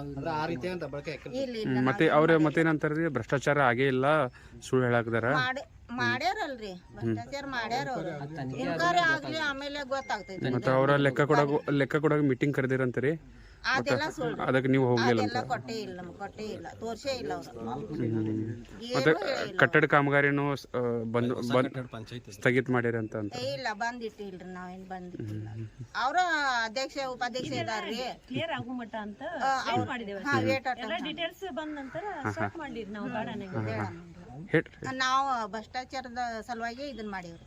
ಅಂದ್ರೆ ಆ ರೀತಿ ದಬ್ಬಾಳಿಕೆ ಹಾಕಿ ಇಲ್ಲ ಇಲ್ಲ ಮತ್ತೆ ಅವ್ರ ಮತ್ತೇನಂತಾರ್ರಿ ಭ್ರಷ್ಟಾಚಾರ ಆಗೇ ಇಲ್ಲ ಸುಳ್ಳು ಹೇಳಾಕದಾರ ಮಾಡಿ ಮಾಡ್ಯಾರಲ್ರಿ. ಭ್ರಷ್ಟಾಚಾರ ಮಾಡ್ಯಾರ ಅವ್ರು. ಇನ್ಕ್ವೈರಿ ಆಗ್ಲಿ ಆಮೇಲೆ ಗೊತ್ತಾಗ್ತೈತಿ. ಮತ್ತೆ ಅವರ ಲೆಕ್ಕ ಕೊಡಕ್ ಲೆಕ್ಕ ಕೊಡೋಕೆ ಮೀಟಿಂಗ್ ಕರೆದಿರಂತೀರಿ ಅದೆಲ್ಲ ಸುಳ್ಳು ಅದಕ್ಕೆ ನೀವು ಹೋಗ್ಲಿಲ್ಲ ಅದೆಲ್ಲ ಕೊಟ್ಟೇ ಇಲ್ಲ ನಮ್ಗೆ ಕೊಟ್ಟೇ ಇಲ್ಲ ತೋರ್ಸೇ ಇಲ್ಲ ಅವ್ರು. ಮತ್ತೆ ಕಟ್ಟಡ ಕಾಮಗಾರಿನೂ ಬಂದು ಬಂದ್ ಸ್ಥಗಿತ ಮಾಡ್ಯಾರ ಅಂತ ಅಂತ? ಏ, ಇಲ್ಲ ಬಂದಿಟ್ಟಿಲ್ರಿ ನಾವೇನ್ ಬಂದಿಟ್ಟಿಲ್ಲ. ಅವ್ರ ಅಧ್ಯಕ್ಷ ಉಪಾಧ್ಯಕ್ಷ ಇದಾರ್ರಿ. ಕ್ಲಿಯರ್ ಆಗೋ ಮಟ್ಟ ಅಂತ ಆ, ಅವ್ರು- ಮಾಡಿದೇವೆ ಹಾ ವೇಟ್ ಎಲ್ಲ ಡೀಟೇಲ್ಸ್ ಬಂದ ನಂತರ ಸ್ಟಾರ್ಟ್ ಮಾಡಿರಿ ನಾವು. ನಾವು ಭ್ರಷ್ಟಾಚಾರದ ಸಲುವಾಗಿ ಇದನ್ನ ಮಾಡೇವ್ರಿ.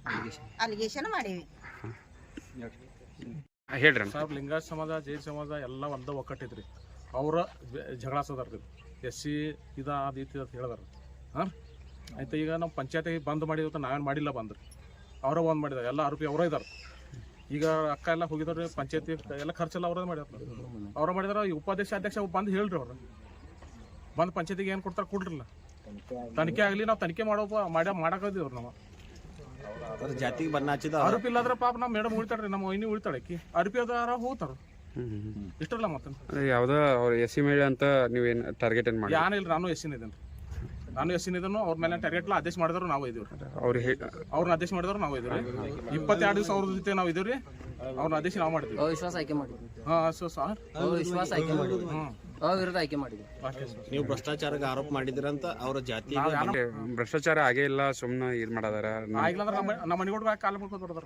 ಅಲಿಗೇಷನ್ ಮಾಡೀವಿ? ಹೇಳ್ರಿ. ಸರ್ ಲಿಂಗಾಯತ ಸಮಾಜ, ಜೈನ್ ಸಮಾಜ ಎಲ್ಲ ಒಂದ ಒಕ್ಕಟ್ಟಿದ್ರಿ. ಅವರ ಜಗಳ ಸದಾರ್ರಿ ಎಸ್ ಸಿ ಇದ, ಅದ ಇತ್ತು ಅಂತ ಹೇಳಿದಾರ. ಹಾಂ? ಆಯ್ತು, ಈಗ ನಾವು ಪಂಚಾಯತಿ ಬಂದ್ ಮಾಡಿದ್ವಿ ಅಂತ ನಾವೇನು ಮಾಡಿಲ್ಲ ಬಂದ್ರಿ. ಅವರ ಬಂದ್ ಮಾಡಿದಾರೆ ಎಲ್ಲ ಆರೋಪಿ ಅವರೇ ಇದಾರೆ. ಈಗ ಅಕ್ಕ ಎಲ್ಲ ಹೋಗಿದಾರೆ ಪಂಚಾಯತಿ, ಎಲ್ಲ ಖರ್ಚೆಲ್ಲ ಅವರೇ ಮಾಡ್ಯಾರ. ಅವ್ರ ಮಾಡಿದಾರ, ಈ ಉಪಾಧ್ಯಕ್ಷ, ಅಧ್ಯಕ್ಷ ಬಂದು ಹೇಳ್ರಿ ಅವ್ರು. ಬಂದು ಪಂಚಾಯತಿಗೆ ಏನು ಕೊಡ್ತಾರೆ ಕೊಡ್ರಿಲ್ಲ. ತನಿಖೆ ಆಗಲಿ, ನಾವು ತನಿಖೆ ಮಾಡೋ, ಮಾಡ್ಯ ಮಾಡಕ್ಕಾದಿವ್ರಿ ನಾವು. ಅವ್ರ ಜಾತಿಗೆ ಬಣ್ಣ ಹಚ್ಚಿದ ಆರೋಪಿ ಇಲ್ಲಾಂದ್ರೆ ಪಾಪ ನಮ್ಮ ಮೇಡಮ್ ಉಳಿತಾಳ್ರಿ ನಮ್ಮ ವೈನಿ ಉಳಿತಾಳೆ ಅಕ್ಕಿ ಅರ್ಪಿ ಅದಾರ ಹ್ಮ್. ಇಷ್ಟಲ್ಲ ಮತ್ತೆ ಅದೇ ಯಾವ್ದೋ ಅವ್ರ ಎಸ್ ಸಿ ಮಹಿಳೆ ಅಂತ ನೀವೇನ್ ಟಾರ್ಗೆಟ್ ಏನು ಮಾಡಿ ಯಾನಿಲ್ಲ ನಾನು ಎಸ್ಸಿನ ಇದ್ದೇನೆ ನಾನು ಎಸ್ಸಿನ ಇದನ್ನು ಅವ್ರ ಮೇಲೆ ಟಾರ್ಗೆಟ್ ಆದೇಶ ಮಾಡಿದ್ರು ನಾವು ಇದೀವಿ ಅವ್ರು ಹೇ ಅವ್ರನ್ನ ಆದೇಶ ಮಾಡಿದ್ರು ನಾವು ಇದೀವಿ ಇಪ್ಪತ್ತೆರಡು ದಿವಸ ಅವ್ರ ಜೊತೆ ನಾವು ಇದೀವಿ ಅವ್ರನ್ನ ಆದೇಶ ನಾವು ಮಾಡಿದ್ವಿ ವಿಶ್ವಾಸ ಆಯ್ಕೆ ಮಾಡಿದ್ವಿ. ಹಾ ಸೊ ಸರ್ ವಿಶ್ವಾಸ ಆಯ್ಕೆ ಮಾಡಿದ್ವಿ. ಹ್ಮ್. ಅವಿರೋಧ ಆಯ್ಕೆ ಮಾಡಿದ್ವಿ ನೀವು ಭ್ರಷ್ಟಾಚಾರಕ್ಕೆ ಆರೋಪ ಮಾಡಿದ್ರಂತ ಅವರ ಜಾತಿ ಭ್ರಷ್ಟಾಚಾರ ಆಗೇ ಇಲ್ಲ ಸುಮ್ಮನೆ ಇದು ಮಾಡದಾರ. ಆಗಿಲ್ಲ ಅಂದ್ರೆ ನಮ್ಮ ನಮ್ಮ ಬ್ಯಾಗ ಕಾಲ ಮುಡ್ಕೊಂಡು ಬರ್ತಾರ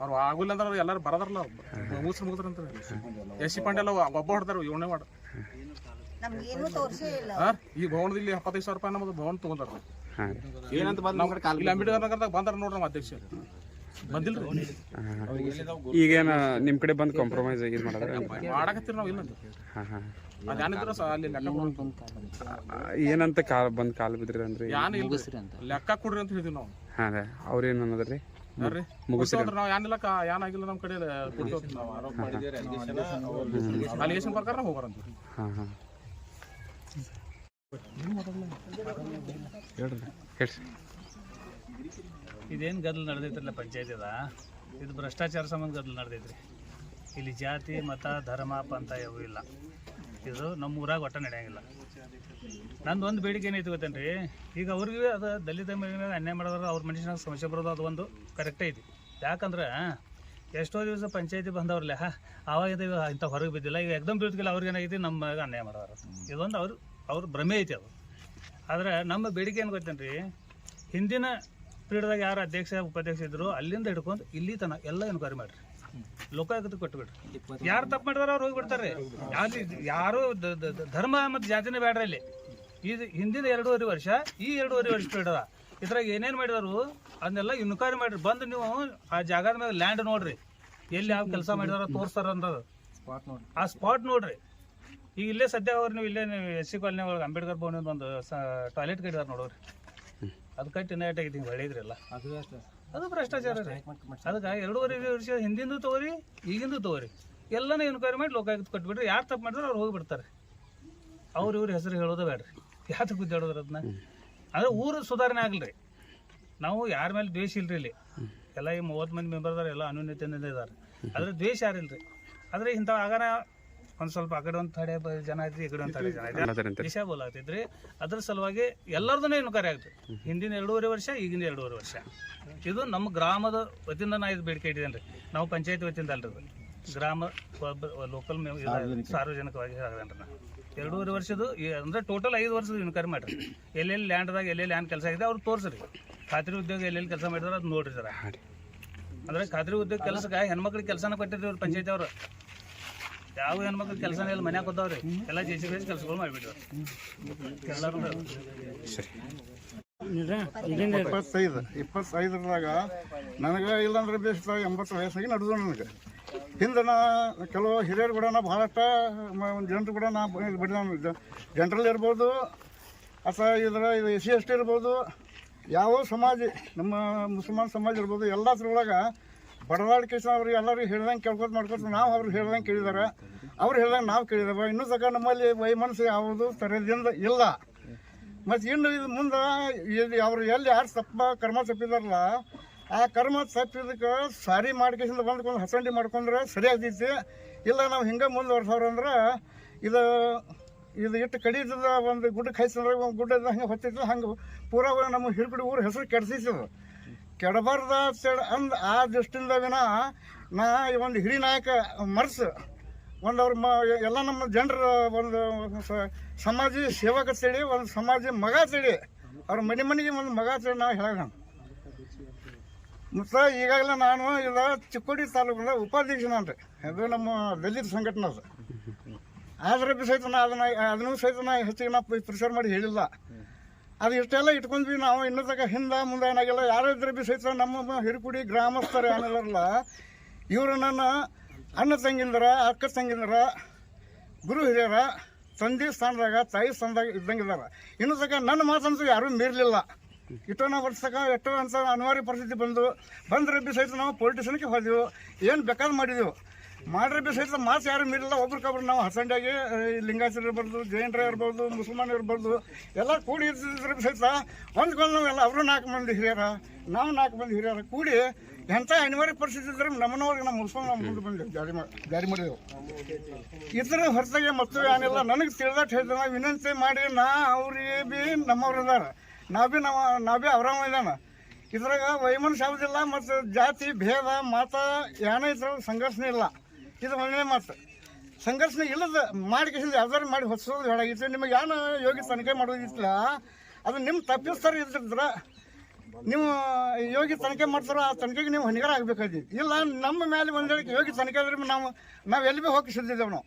ಅವ್ರು. ಆಗಿಲ್ಲ ಅಂದ್ರೆ ಎಲ್ಲರೂ ಬರದಾರಲ್ಲ ಮುಗಿಸ್ ಮುಗಿದ್ರಂತ ಎಸ್ ಸಿ ಪಾಂಡೆ ಎಲ್ಲ ಒಬ್ಬ ಹೊಡ್ತಾರ ಇವನೇ ಮಾಡ ನಮ್ಗೇನು ತೋರ್ಸೇ ಇಲ್ಲ. ಈ ಭವನದಲ್ಲಿ ಎಪ್ಪತ್ತೈದು ಸಾವಿರ ರೂಪಾಯಿ ನಮ್ಮದು ಭವನ ತೊಗೊಂಡಾರ ಏನಂತ ಬಂದ್ ನಮ್ಮ ಕಡೆ ಇಲ್ಲಿ ಅಂಬೇಡ್ಕರ್ ನಗರದಾಗ ಬಂದಾರ ನೋಡ್ರಿ ನಮ್ಮ ಅಧ್ಯಕ್ಷ ಬಂದಿಲ್ರಿ? ಈಗೇನು ನಿಮ್ಮ ಕಡೆ ಬಂದ್ ಕಾಂಪ್ರಮೈಸ್ ಇದು ಮಾಡಿದ್ರೆ ಮಾಡಕತ್ತೀರಿ ನಾವು ಇಲ್ಲ ಹಾಂ ಹಾಂ. ಅದೇನಿದ್ರ ಅಲ್ಲಿ ಲೆಕ್ಕ ಕೊಡ್ರಿ. ಏನಂತ ಕಾಲ್ ಬಂದ್ ಕಾಲು ಬಿದ್ರಿ ಅಂದ್ರೆ? ಇಲ್ಲ ಲೆಕ್ಕ ಕೊಡ್ರಿ ಅಂತ ಹೇಳಿದ್ವಿ ನಾವು. ಹಾಂ ರೀ ಅವ್ರೇನು ಅನ್ನೋದ್ರಿ? ಮುಗಿಸ್ರಿ ನಾವು ಏನಿಲ್ಲ ಆಗಿಲ್ಲ ನಮ್ಮ ಕಡೆ ಕೊಡ್ತೇವೆ ನಾವು. ಆರೋಪ ಮಾಡಿದ್ದೀವಿ ಅಲಿಗೇಷನ್ ಪ್ರಕಾರ ನಾವು ಹೋಗಾರಂತ ಹಾಂ ಹಾಂ. ಹೇಳ್ರಿ. ಹೇಳ್ರಿ ಇದೇನು ಗದ್ದಲು ನಡೆದೈತ್ರಲ್ಲ ಪಂಚಾಯತಿದ? ಇದು ಭ್ರಷ್ಟಾಚಾರ ಸಂಬಂಧ ಗದ್ದಲ ನಡೆದೈತ್ರಿ. ಇಲ್ಲಿ ಜಾತಿ, ಮತ, ಧರ್ಮ, ಪಂಥ ಯಾವೂ ಇಲ್ಲ. ಇದು ನಮ್ಮ ಊರಾಗ ಒಟ್ಟ ನಡೆಯಂಗಿಲ್ಲ. ನಂದು ಒಂದು ಬೇಡಿಕೆ ಏನೈತಿ ಗೊತ್ತೇನ್ರಿ? ಈಗ ಅವ್ರಿಗೆ ಅದು ದಲಿತ ಮೇಲೆ ಅನ್ಯಾಯ ಮಾಡೋದ್ರ ಅವ್ರ ಮನುಷ್ಯನಾಗ ಸಮಸ್ಯೆ ಬರೋದು ಅದು ಒಂದು ಕರೆಕ್ಟ್ ಐತಿ. ಯಾಕಂದ್ರೆ ಎಷ್ಟೋ ದಿವಸ ಪಂಚಾಯತಿ ಬಂದವ್ರಲ್ಲ ಆವಾಗ ಇಂಥ ಹೊರಗೆ ಬಿದ್ದಿಲ್ಲ. ಈಗ ಎಕ್ದಮ್ ಬೀಳ್ತಿಲ್ಲ ಅವ್ರಿಗೆ ಏನಾಗೈತಿ? ನಮ್ಮ ಅನ್ಯಾಯ ಮಾಡೋರು. ಇದೊಂದು ಅವ್ರು, ಅವ್ರ ಭ್ರಮೆ ಐತಿ ಅದು. ಆದ್ರೆ ನಮ್ಮ ಬೇಡಿಕೆ ಏನು ಗೊತ್ತೇನ್ರಿ? ಹಿಂದಿನ ಪೀರಿಯಡ್ದಾಗ ಯಾರು ಅಧ್ಯಕ್ಷ ಉಪಾಧ್ಯಕ್ಷ ಇದ್ರು ಅಲ್ಲಿಂದ ಹಿಡ್ಕೊಂಡು ಇಲ್ಲಿ ತನ ಎಲ್ಲ ಎನ್ಕ್ವೈರಿ ಮಾಡ್ರಿ. ಲೋಕಾಯುಕ್ತ ಕೊಟ್ಬಿಡ್ರಿ. ಯಾರು ತಪ್ಪು ಮಾಡಿದಾರ ಅವ್ರು ಹೋಗ್ಬಿಡ್ತಾರೆ. ಯಾರು ಯಾರು ಧರ್ಮ ಮತ್ತು ಜಾತಿನೇ ಬೇಡ್ರಿ ಇಲ್ಲಿ ಇದು ಹಿಂದಿನ ಎರಡೂವರೆ ವರ್ಷ ಈ ಎರಡೂವರೆ ವರ್ಷ ಪೀರಿಯಡ್ ಅದ ಇದ್ರಾಗ ಏನೇನು ಮಾಡಿದಾರು ಅದನ್ನೆಲ್ಲ ಇನ್ಕ್ವೈರಿ ಮಾಡ್ರಿ. ಬಂದು ನೀವು ಆ ಜಾಗದ ಮೇಲೆ ಲ್ಯಾಂಡ್ ನೋಡ್ರಿ. ಎಲ್ಲಿ ಯಾವ ಕೆಲಸ ಮಾಡಿದಾರ ತೋರಿಸ್ತಾರ ಅಂತ ಆ ಸ್ಪಾಟ್ ನೋಡ್ರಿ. ಈಗ ಇಲ್ಲೇ ಸದ್ಯ ಅವ್ರು ನೀವು ಇಲ್ಲೇ ಎಸ್ ಸಿ ಕಾಲನಿ ಒಳಗೆ ಅಂಬೇಡ್ಕರ್ ಭವನ ಒಂದು ಟಾಯ್ಲೆಟ್ ಕಟ್ಟಿದಾರೆ ನೋಡೋರಿ. ಅದು ಕಟ್ಟಿ ನೈಟ್ ಆಗೈತಿ ಹಿಂಗೆ ಹೊಳಿದ್ರಲ್ಲ ಅದು ಭ್ರಷ್ಟಾಚಾರ ರೀ. ಅದಕ್ಕೆ ಎರಡೂವರೆ ವರ್ಷ ಹಿಂದಿಂದು ತಗೋರಿ ಈಗಿಂದು ತಗೋರಿ. ಎಲ್ಲನೂ ಎನ್ಕ್ವೈರಿ ಮಾಡಿ ಲೋಕಾಯುಕ್ತ ಕೊಟ್ಬಿಟ್ರಿ ಯಾರು ತಪ್ಪು ಮಾಡಿದ್ರೆ ಅವ್ರು ಹೋಗಿಬಿಡ್ತಾರೆ. ಅವ್ರ ಇವ್ರ ಹೆಸರು ಹೇಳೋದು ಬೇಡ್ರಿ. ಯಾತಕ್ಕೆ ಗುದ್ದಾಡೋದ್ರ ಅದನ್ನ ಅಂದ್ರೆ ಊರು ಸುಧಾರಣೆ ಆಗಲ್ರಿ ನಾವು ಯಾರ ಮೇಲೆ ದ್ವೇಷ ಇಲ್ರಿ ಇಲ್ಲಿ. ಎಲ್ಲ ಈ ಮೂವತ್ತು ಮಂದಿ ಮೆಂಬರ್ ಅದಾರ ಎಲ್ಲ ಅನ್ಯೂನ್ಯತೆಯಿಂದ ಇದ್ದಾರೆ ಆದ್ರೆ ದ್ವೇಷ ಯಾರಿಲ್ರಿ? ಆದರೆ ಇಂಥ ಆಗಾನ ಒಂದು ಸ್ವಲ್ಪ ಆ ಕಡೆ ಒಂದು ತಡೆ ಜನ ಐತಿ ಈ ಕಡೆ ಒಂದು ತಡೆ ಜನ ಐತಿ ದಿಶಾ ಬೋಲಾಗ್ತೈತ್ರಿ ಅದ್ರ ಸಲುವಾಗಿ ಎಲ್ಲರದೂ ಎನ್ಕ್ವೈರಿ ಆಗ್ತದೆ? ಹಿಂದಿನ ಎರಡೂವರೆ ವರ್ಷ ಈಗಿನ ಎರಡೂವರೆ ವರ್ಷ. ಇದು ನಮ್ಮ ಗ್ರಾಮದ ವತಿಯಿಂದ ನಾ ಇದು ಬೇಡಿಕೆ ಇಟ್ಟಿದ್ದೇನೆ ರೀ ನಾವು ಪಂಚಾಯತ್ ವತಿಯಿಂದ ಅಲ್ರಿ ಗ್ರಾಮ ಲೋಕಲ್ ಸಾರ್ವಜನಿಕವಾಗಿ ಹೇಳದೇನ್ರಿ ನಾ ಎರಡೂವರೆ ವರ್ಷದ ಅಂದ್ರೆ ಟೋಟಲ್ ಐದು ವರ್ಷದ ಇನ್ಕ್ವೈರಿ ಮಾಡ್ರಿ. ಎಲ್ಲೆಲ್ಲಿ ಲ್ಯಾಂಡ್ದಾಗ ಎಲ್ಲೆಲ್ಲಿ ಲ್ಯಾಂಡ್ ಕೆಲಸ ಆಗಿದೆ ಅವ್ರು ತೋರಿಸ್ರಿ. ಖಾತ್ರಿ ಉದ್ಯೋಗ ಎಲ್ಲೆಲ್ಲಿ ಕೆಲಸ ಮಾಡಿದ್ರೆ ಅದು ನೋಡ್ರಿ ಸರ ಅಂದ್ರೆ ಖಾತ್ರಿ ಉದ್ಯೋಗ ಕೆಲಸಕ್ಕೆ ಹೆಣ್ಮಕ್ಳಿಗೆ ಕೆಲಸನ ಕೊಟ್ಟಿದ್ರಿ ಅವ್ರು ಪಂಚಾಯತಿ ಅವರು. ಯಾವ ಹೆಣ್ಮಕ್ಳು ಕೆಲಸ ಇಲ್ಲ ಮನ್ಯಾಗ ಕೊದ್ದಾವ್ರಿ ಎಲ್ಲ ಜೆ ಸಿ ಬಿ ಕೆಲಸಗಳು ಮಾಡಿಬಿಟ್ರು. ಎಲ್ಲರೂ ಇಪ್ಪತ್ತೈದು ಇಪ್ಪತ್ತೈದರದಾಗ ನನಗೆ ಇಲ್ಲಾಂದ್ರೆ ಬೇಸಿದ ಎಂಬತ್ತು ವಯಸ್ಸಾಗಿ ನಡೆದು ನನಗೆ. ಹಿಂದೆ ನಾ ಕೆಲವು ಹಿರಿಯರು ಕೂಡ ನಾ ಭಾಳಷ್ಟ ಒಂದು ಜನರು ಕೂಡ ನಾ ಬಿಡಿದ ಜನರಲ್ಲಿ ಇರ್ಬೋದು ಅಥವಾ ಇದರ ಇದು ಎಸ್ ಸಿ ಎಸ್ ಟಿ ಇರ್ಬೋದು ಯಾವ ಸಮಾಜ ನಮ್ಮ ಮುಸಲ್ಮಾನ್ ಸಮಾಜ ಇರ್ಬೋದು ಎಲ್ಲದ್ರೊಳಗೆ ಬಡವಾಡಿಕೆ ಅವ್ರಿಗೆ ಎಲ್ಲರಿಗೂ ಹೇಳ್ದಂಗೆ ಕೇಳ್ಕೊತ ಮಾಡ್ಕೊತ ನಾವು ಅವ್ರು ಹೇಳ್ದಂಗೆ ಕೇಳಿದಾರೆ. ಅವ್ರು ಹೇಳ್ದಂಗೆ ನಾವು ಕೇಳಿದವ. ಇನ್ನೂ ಸಕ ನಮ್ಮಲ್ಲಿ ವೈಮನಸ್ಸು ಯಾವುದು ತರದಿಂದ ಇಲ್ಲ. ಮತ್ತು ಇನ್ನು ಇದು ಮುಂದೆ ಇದು ಅವ್ರು ಎಲ್ಲಿ ಯಾರು ಸಪ್ಪ ಕರ್ಮ ತಪ್ಪಿದಾರಲ್ಲ ಆ ಕರ್ಮ ತಪ್ಪಿದಕ್ಕೆ ಸಾರಿ ಮಾಡ್ಕೊಂಡು ಬಂದ್ಕೊಂಡು ಹಸಂಡಿ ಮಾಡ್ಕೊಂಡ್ರೆ ಸರಿ ಆಗ್ತೈತಿ. ಇಲ್ಲ ನಾವು ಹಿಂಗೆ ಮುಂದೆ ಅಂದ್ರೆ ಇದು ಇದು ಇಟ್ಟು ಕಡಿತದ ಒಂದು ಗುಡ್ಡ ಹೈಸಂದ್ರೆ ಒಂದು ಗುಡ್ಡದ ಹಂಗೆ ಹೊತ್ತಿತ್ತು ಹಂಗೆ ಪೂರಾ ನಮ್ಮ ಹಿಡ್ಕುಡಿ ಊರು ಹೆಸರು ಕೆಡ್ಸೈತದ ಕೆಡಬಾರ್ದ ಅಂತೇಳಿ ಅಂದ್ ಆ ದೃಷ್ಟಿಯಿಂದ ವಿನ ನಾ ಈ ಒಂದು ಹಿರಿ ನಾಯಕ ಮರ್ಸು ಒಂದು ಅವ್ರ ಮ ಎಲ್ಲ ನಮ್ಮ ಜನರ ಒಂದು ಸಮಾಜ ಸೇವಕ ತಿಳಿ, ಒಂದು ಸಮಾಜ ಮಗ ತಿಳಿ, ಅವ್ರ ಮನೆ ಮನೆಗೆ ಒಂದು ಮಗ ತಿಳಿ ನಾವು ಹೇಳೋಣ. ಮತ್ತು ಈಗಾಗಲೇ ನಾನು ಇಲ್ಲ ಚಿಕ್ಕೋಡಿ ತಾಲೂಕಿನ ಉಪಾಧ್ಯಕ್ಷನನ್ರಿ ಅದು ನಮ್ಮ ದಲಿತ ಸಂಘಟನೆ ಅದು. ಆದ್ರೆ ಬಿ ಸಹಿತ ನಾ ಅದನ್ನ, ಅದನ್ನೂ ಸಹಿತ ನಾ ಹೆಚ್ಚಿಗೆ ನಾ ಪ್ರಿಸರ್ ಮಾಡಿ ಹೇಳಿಲ್ಲ. ಅದು ಇಷ್ಟೆಲ್ಲ ಇಟ್ಕೊಂಡ್ವಿ ನಾವು ಇನ್ನೂ ತನಕ ಹಿಂದೆ ಮುಂದೆ ಏನಾಗಿಲ್ಲ. ಯಾರೋ ಇದ್ರೆ ಬಿ ಸಹಿತ ನಮ್ಮ ಹಿರಿಕುಡಿ ಗ್ರಾಮಸ್ಥರು ಏನಿಲ್ಲರಲ್ಲ ಇವರು ನನ್ನ ಅಣ್ಣ ತಂಗಿಂದರ, ಅಕ್ಕ ತಂಗಿಂದ್ರ, ಗುರು ಹಿರಿಯರ, ತಂದೆ ಸ್ಥಾನದಾಗ, ತಾಯಿ ಸ್ಥಾನದಾಗ ಇದ್ದಂಗಿದ್ದಾರೆ ಇನ್ನು ತನಕ ನನ್ನ ಮಾತಂತೂ ಯಾರೂ ಮೀರಲಿಲ್ಲ. ಇಟ್ಟೋ ನಾವು ಬರ್ಸಕ ಎಷ್ಟೋ ಅಂತ ಅನಿವಾರ್ಯ ಪರಿಸ್ಥಿತಿ ಬಂದು ಬಂದ್ರೆ ಬಿ ಸಹಿತ ನಾವು ಪೊಲಿಟಿಷನ್ಗೆ ಹೋದೆವು. ಏನು ಬೇಕಾದ್ರೆ ಮಾಡಿದೆವು. ಮಾಡ್ರೆ ಬಿ ಸಹಿತ ಮಾತು ಯಾರು ಮೀರಿಲ್ಲ. ಒಬ್ರಿಗೊಬ್ರು ನಾವು ಹಸಂಡಾಗಿ ಲಿಂಗಾಯತರು ಇರ್ಬಾರ್ದು, ಜೈನರ ಇರ್ಬೋದು ಮುಸಲ್ಮಾನ ಇರ್ಬಾರ್ದು, ಎಲ್ಲ ಕೂಡಿ ಇರ್ತಿದ್ರೆ ಸಹಿತ ಹೊಂದ್ಕೊಂಡು ನಾವೆಲ್ಲ ಅವರು ನಾಲ್ಕು ಮಂದಿ ಹಿರಿಯರ, ನಾವು ನಾಲ್ಕು ಮಂದಿ ಹಿರಿಯರ ಕೂಡಿ ಎಂಥ ಅನಿವಾರ್ಯ ಪರಿಸ್ಥಿತಿ ಇದ್ರೆ ನಮ್ಮನವ್ರಿಗೆ ನಮ್ಮ ಮುಸ್ಲಿಮ್ ನಮ್ಮ ಮುಂದೆ ಬಂದು ಜಾರಿ ಮಾಡಿ ಜಾರಿ ಮಾಡಿದೆವು. ಇದ್ರ ಹೊರತಾಗಿ ಮತ್ತೂ ಏನಿಲ್ಲ ನನಗೆ ತಿಳಿದಟ್ಟು ಹೇಳಿದ್ರೆ ನಾವು ವಿನಂತಿ ಮಾಡಿ ನಾ ಅವ್ರಿಗೆ ಬಿ ನಮ್ಮವ್ರು ಇದ್ದಾರೆ ನಾ ಬಿ ನಮ್ಮ ನಾ ಬಿ ಅವ್ರವ ಇದಾನ. ಇದ್ರಾಗ ವೈಮನ್ ಯಾವುದಿಲ್ಲ ಮತ್ತು ಜಾತಿ, ಭೇದ, ಮತ ಏನೇ ಇದ್ರ ಸಂಘರ್ಷನೇ ಇಲ್ಲ. ಇದು ಒಂದನೇ ಮಾತು. ಸಂಘರ್ಷಣೆ ಇಲ್ಲದ ಮಾಡಿಕೆಸಿಂದ ಯಾವ್ದಾರು ಮಾಡಿ ಹೊಸೋದು ಹೇಳಾಗಿತ್ತು ನಿಮಗೆ ಏನು ಯೋಗಿ ತನಿಖೆ ಮಾಡೋದಿತ್ತಲ್ಲ ಅದು ನಿಮ್ಮ ತಪ್ಪಿಸ್ತಾರೆ ಇದ್ದಿದ್ರೆ ನೀವು ಯೋಗಿ ತನಿಖೆ ಮಾಡ್ತಾರೋ ಆ ತನಿಖೆಗೆ ನೀವು ಹೊಣೆಗಾರ ಆಗ್ಬೇಕಾಗಿತ್ತು ಇಲ್ಲ, ನಮ್ಮ ಮೇಲೆ ಒಂದೇಳಿಕೆ ಯೋಗಿ ತನಿಖೆ ಆದ್ರೆ ನಾವು ನಾವು ಎಲ್ಲಿ ಭೀ ಹೋಗಿ ಸಿದ್ದಿದ್ದೇವೆ ನಾವು.